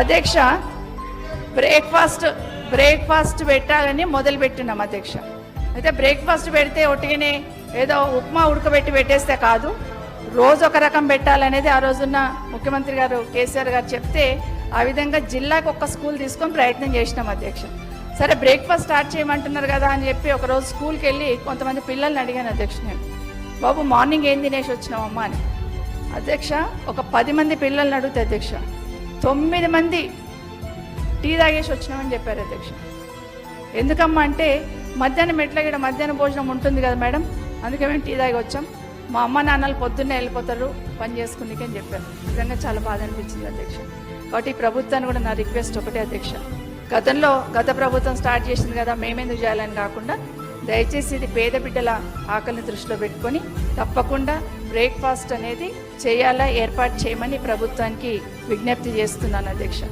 అధ్యక్ష breakfast breakfast పెట్టాలని మొదలు పెట్టినాం అధ్యక్ష. అయితే బ్రేక్ఫాస్ట్ పెడితే ఒట్టిగానే ఏదో ఉప్మా ఉడకబెట్టి పెట్టేస్తే కాదు రోజు ఒక రకం పెట్టాలనేది ఆ రోజున్న ముఖ్యమంత్రి గారు కేసీఆర్ గారు చెప్తే ఆ విధంగా జిల్లాకు ఒక్క స్కూల్ తీసుకొని ప్రయత్నం చేసినాం అధ్యక్ష. సరే బ్రేక్ఫాస్ట్ స్టార్ట్ చేయమంటున్నారు కదా అని చెప్పి ఒక రోజు స్కూల్కి వెళ్ళి కొంతమంది పిల్లల్ని అడిగాను అధ్యక్ష నేను. బాబు మార్నింగ్ ఏం తినేసి వచ్చినావమ్మా? అని. అధ్యక్ష ఒక పది మంది పిల్లల్ని అడిగితే అధ్యక్ష తొమ్మిది మంది టీ తాగేసి వచ్చినామని చెప్పారు అధ్యక్ష. ఎందుకమ్మా అంటే మధ్యాహ్నం ఎట్లా ఇక్కడ మధ్యాహ్నం భోజనం ఉంటుంది కదా మేడం అందుకే మేము టీ తాగి వచ్చాం. మా అమ్మ నాన్నలు పొద్దున్నే వెళ్ళిపోతారు పని చేసుకునేకి అని చెప్పారు. నిజంగా చాలా బాధ అనిపించింది అధ్యక్ష. కాబట్టి ప్రభుత్వాన్ని కూడా నా రిక్వెస్ట్ ఒకటే అధ్యక్ష. గతంలో గత ప్రభుత్వం స్టార్ట్ చేసింది కదా మేమెందుకు చేయాలని కాకుండా దయచేసి ఇది పేద బిడ్డల ఆకలిని దృష్టిలో పెట్టుకొని తప్పకుండా బ్రేక్ఫాస్ట్ అనేది చేయాలా ఏర్పాటు చేయమని ప్రభుత్వానికి విజ్ఞప్తి చేస్తున్నాను అధ్యక్ష.